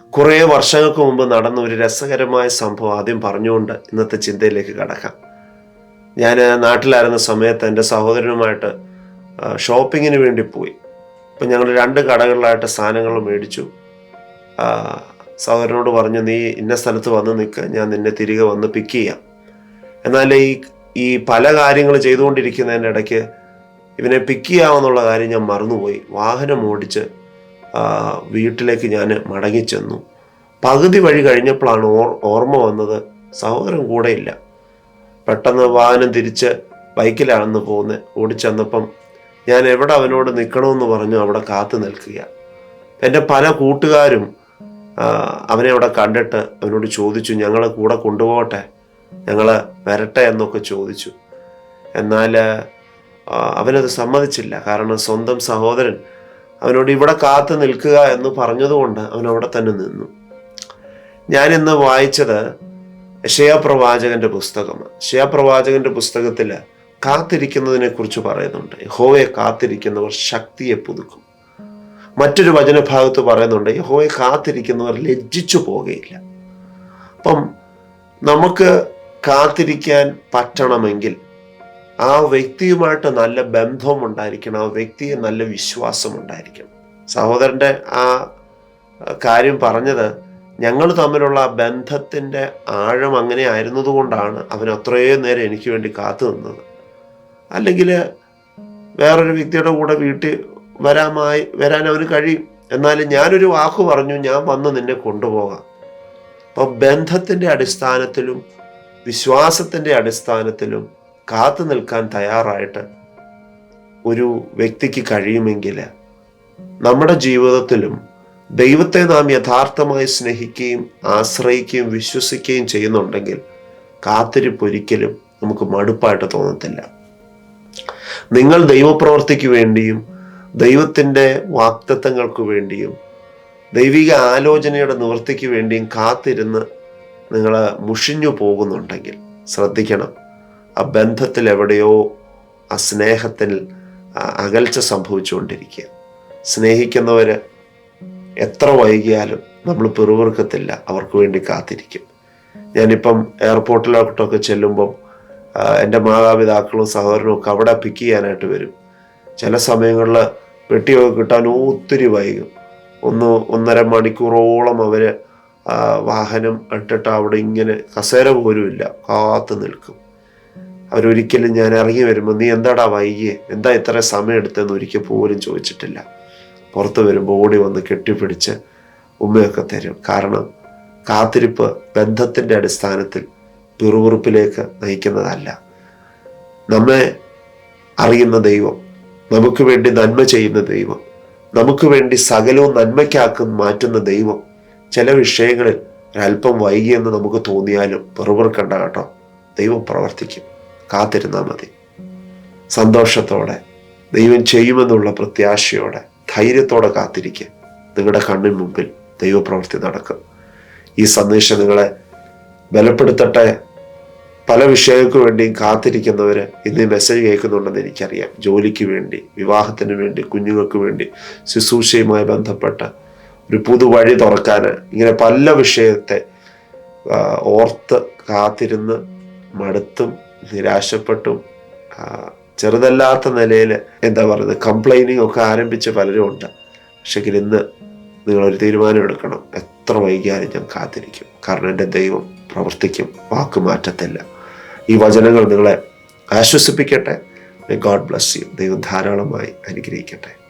കുറേ വർഷങ്ങൾക്ക് മുമ്പ് നടന്ന ഒരു രസകരമായ സംഭവം ആദ്യം പറഞ്ഞുകൊണ്ട് ഇന്നത്തെ ചിന്തയിലേക്ക് കടക്കാം. ഞാൻ നാട്ടിലായിരുന്ന സമയത്ത് എന്റെ സഹോദരനുമായിട്ട് ഷോപ്പിങ്ങിന് വേണ്ടി പോയി. അപ്പം ഞങ്ങൾ രണ്ട് കടകളിലായിട്ട് സാധനങ്ങൾ മേടിച്ചു. സഹോദരനോട് പറഞ്ഞു നീ ഇന്ന സ്ഥലത്ത് വന്ന് നിൽക്കുക ഞാൻ നിന്നെ തിരികെ വന്ന് പിക്ക് ചെയ്യാം. എന്നാൽ ഈ ഈ പല കാര്യങ്ങൾ ചെയ്തുകൊണ്ടിരിക്കുന്നതിന്റെ ഇടയ്ക്ക് ഇവനെ പിക്ക് ചെയ്യാമെന്നുള്ള കാര്യം ഞാൻ മറന്നുപോയി. വാഹനം ഓടിച്ച് വീട്ടിലേക്ക് ഞാൻ മടങ്ങിച്ചെന്നു. പകുതി വഴി കഴിഞ്ഞപ്പോഴാണ് ഓർ ഓർമ്മ വന്നത് സഹോദരൻ കൂടെയില്ല. പെട്ടെന്ന് വാഹനം തിരിച്ച് ബൈക്കിലാണെന്ന് പോകുന്നത് ഓടിച്ചെന്നപ്പം ഞാൻ എവിടെ അവനോട് നിൽക്കണമെന്ന് പറഞ്ഞു അവിടെ കാത്തു നിൽക്കുക. എന്റെ പല കൂട്ടുകാരും അവനെ അവിടെ കണ്ടിട്ട് അവനോട് ചോദിച്ചു ഞങ്ങളെ കൂടെ കൊണ്ടുപോകട്ടെ? ഞങ്ങൾ വരട്ടെ? എന്നൊക്കെ ചോദിച്ചു. എന്നാൽ അവനത് സമ്മതിച്ചില്ല. കാരണം സ്വന്തം സഹോദരൻ അവനോട് ഇവിടെ കാത്തു നിൽക്കുക എന്ന് പറഞ്ഞതുകൊണ്ട് അവൻ അവിടെ തന്നെ നിന്നു. ഞാൻ ഇന്ന് വായിച്ചത് ഷയപ്രവാചകന്റെ പുസ്തകമാണ്. ഷയപ്രവാചകന്റെ പുസ്തകത്തിൽ കാത്തിരിക്കുന്നതിനെ കുറിച്ച് പറയുന്നുണ്ട്. യഹോവയെ കാത്തിരിക്കുന്നവർ ശക്തിയെ പുതുക്കും. മറ്റൊരു വചനഭാഗത്ത് പറയുന്നുണ്ട് യഹോവയെ കാത്തിരിക്കുന്നവർ ലജ്ജിച്ചു പോകുകയില്ല അപ്പം നമുക്ക് കാത്തിരിക്കാൻ പറ്റണമെങ്കിൽ ആ വ്യക്തിയുമായിട്ട് നല്ല ബന്ധം ഉണ്ടായിരിക്കണം ആ വ്യക്തിയെ നല്ല വിശ്വാസം ഉണ്ടായിരിക്കണം സഹോദരന്റെ ആ കാര്യം പറഞ്ഞത് ഞങ്ങൾ തമ്മിലുള്ള ആ ബന്ധത്തിന്റെ ആഴം അങ്ങനെ ആയിരുന്നതുകൊണ്ടാണ് അവൻ അത്രയും നേരം എനിക്ക് വേണ്ടി കാത്തു നിന്നത്. അല്ലെങ്കിൽ വേറൊരു വ്യക്തിയുടെ കൂടെ വീട്ടിൽ വരാമായി വരാൻ അവന് കഴിയും. എന്നാലും ഞാനൊരു വാക്ക് പറഞ്ഞു ഞാൻ വന്ന് നിന്നെ കൊണ്ടുപോകാം. അപ്പോൾ ബന്ധത്തിന്റെ അടിസ്ഥാനത്തിലും വിശ്വാസത്തിന്റെ അടിസ്ഥാനത്തിലും കാത്തു നിൽക്കാൻ തയ്യാറായിട്ട് ഒരു വ്യക്തിക്ക് കഴിയുമെങ്കിൽ നമ്മുടെ ജീവിതത്തിലും ദൈവത്തെ നാം യഥാർത്ഥമായി സ്നേഹിക്കുകയും ആശ്രയിക്കുകയും വിശ്വസിക്കുകയും ചെയ്യുന്നുണ്ടെങ്കിൽ കാത്തിരിപ്പ് ഒരിക്കലും നമുക്ക് മടുപ്പായിട്ട് തോന്നത്തില്ല. നിങ്ങൾ ദൈവപ്രവർത്തിക്ക് വേണ്ടിയും ദൈവത്തിന്റെ വാക്തത്വങ്ങൾക്ക് വേണ്ടിയും ദൈവിക ആലോചനയുടെ നിവൃത്തിക്ക് വേണ്ടിയും കാത്തിരുന്ന് നിങ്ങൾ മുഷിഞ്ഞു പോകുന്നുണ്ടെങ്കിൽ ശ്രദ്ധിക്കണം. ആ ബന്ധത്തിൽ എവിടെയോ ആ സ്നേഹത്തിൽ അകൽച്ച സംഭവിച്ചുകൊണ്ടിരിക്കുക. സ്നേഹിക്കുന്നവർ എത്ര വൈകിയാലും നമ്മൾ പിറുപിറുക്കത്തില്ല അവർക്ക് വേണ്ടി കാത്തിരിക്കും. ഞാനിപ്പം എയർപോർട്ടിലോട്ടൊക്കെ ചെല്ലുമ്പം എന്റെ മാതാപിതാക്കളും സഹോദരനും ഒക്കെ അവിടെ പിക്ക് ചെയ്യാനായിട്ട് വരും. ചില സമയങ്ങളിൽ പെട്ടിയൊക്കെ കിട്ടാൻ ഒത്തിരി വൈകും. ഒന്ന് ഒന്നര മണിക്കൂറോളം അവർ വാഹനം ഇട്ടിട്ട് അവിടെ ഇങ്ങനെ കസേര പോലും ഇല്ല കാത്തു നിൽക്കും. അവരൊരിക്കലും ഞാൻ ഇറങ്ങി വരുമ്പോൾ നീ എന്താടാ വൈകിയേ? എന്താ ഇത്ര സമയം എടുത്തതെന്ന് ഒരിക്കൽ പോലും ചോദിച്ചിട്ടില്ല. പുറത്ത് വരുമ്പോൾ ഓടി വന്ന് കെട്ടിപ്പിടിച്ച് ഉമ്മയൊക്കെ തരും. കാരണം കാത്തിരിപ്പ് ബന്ധത്തിന്റെ അടിസ്ഥാനത്തിൽ പിറുപുറുപ്പിലേക്ക് നയിക്കുന്നതല്ല. നമ്മെ അറിയുന്ന ദൈവം നമുക്ക് വേണ്ടി നന്മ ചെയ്യുന്ന ദൈവം നമുക്ക് വേണ്ടി സകലവും നന്മയ്ക്കാക്കും മാറ്റുന്ന ദൈവം ചില വിഷയങ്ങളിൽ ഒരല്പം വൈകിയെന്ന് നമുക്ക് തോന്നിയാലും പെറുപെറുക്കണ്ട കേട്ടോ. ദൈവം പ്രവർത്തിക്കും. കാത്തിരുന്നാൽ മതി. സന്തോഷത്തോടെ ദൈവം ചെയ്യുമെന്നുള്ള പ്രത്യാശയോടെ ധൈര്യത്തോടെ കാത്തിരിക്കുക. നിങ്ങളുടെ കണ്ണിന് മുമ്പിൽ ദൈവപ്രവൃത്തി നടക്കും. ഈ സന്ദേശം നിങ്ങളെ ബലപ്പെടുത്തട്ടെ. പല വിഷയങ്ങൾക്ക് വേണ്ടിയും കാത്തിരിക്കുന്നവർ ഇന്ന് മെസ്സേജ് കേൾക്കുന്നുണ്ടെന്ന് എനിക്കറിയാം. ജോലിക്ക് വേണ്ടി വിവാഹത്തിന് വേണ്ടി കുഞ്ഞുങ്ങൾക്ക് വേണ്ടി ശുശ്രൂഷയുമായി ബന്ധപ്പെട്ട ഒരു പുതുവഴി തുറക്കാൻ ഇങ്ങനെ പല വിഷയത്തെ ഓർത്ത് കാത്തിരുന്ന് മടുത്തും നിരാശപ്പെട്ടും. ചെറുതല്ലാത്ത നിലയിൽ എന്താ പറയുന്നത് കംപ്ലൈനിങ് ഒക്കെ ആരംഭിച്ച പലരും ഉണ്ട്. പക്ഷേ ഇന്ന് നിങ്ങളൊരു തീരുമാനം എടുക്കണം എത്ര വൈകിയാലും ഞാൻ കാത്തിരിക്കും. കാരണം എന്റെ ദൈവം പ്രവർത്തിക്കും. വാക്ക് മാറ്റത്തില്ല. ഈ വചനങ്ങൾ നിങ്ങളെ ആശ്വസിപ്പിക്കട്ടെ. ഗോഡ് ബ്ലസ് യു ദൈവം ധാരാളമായി അനുഗ്രഹിക്കട്ടെ.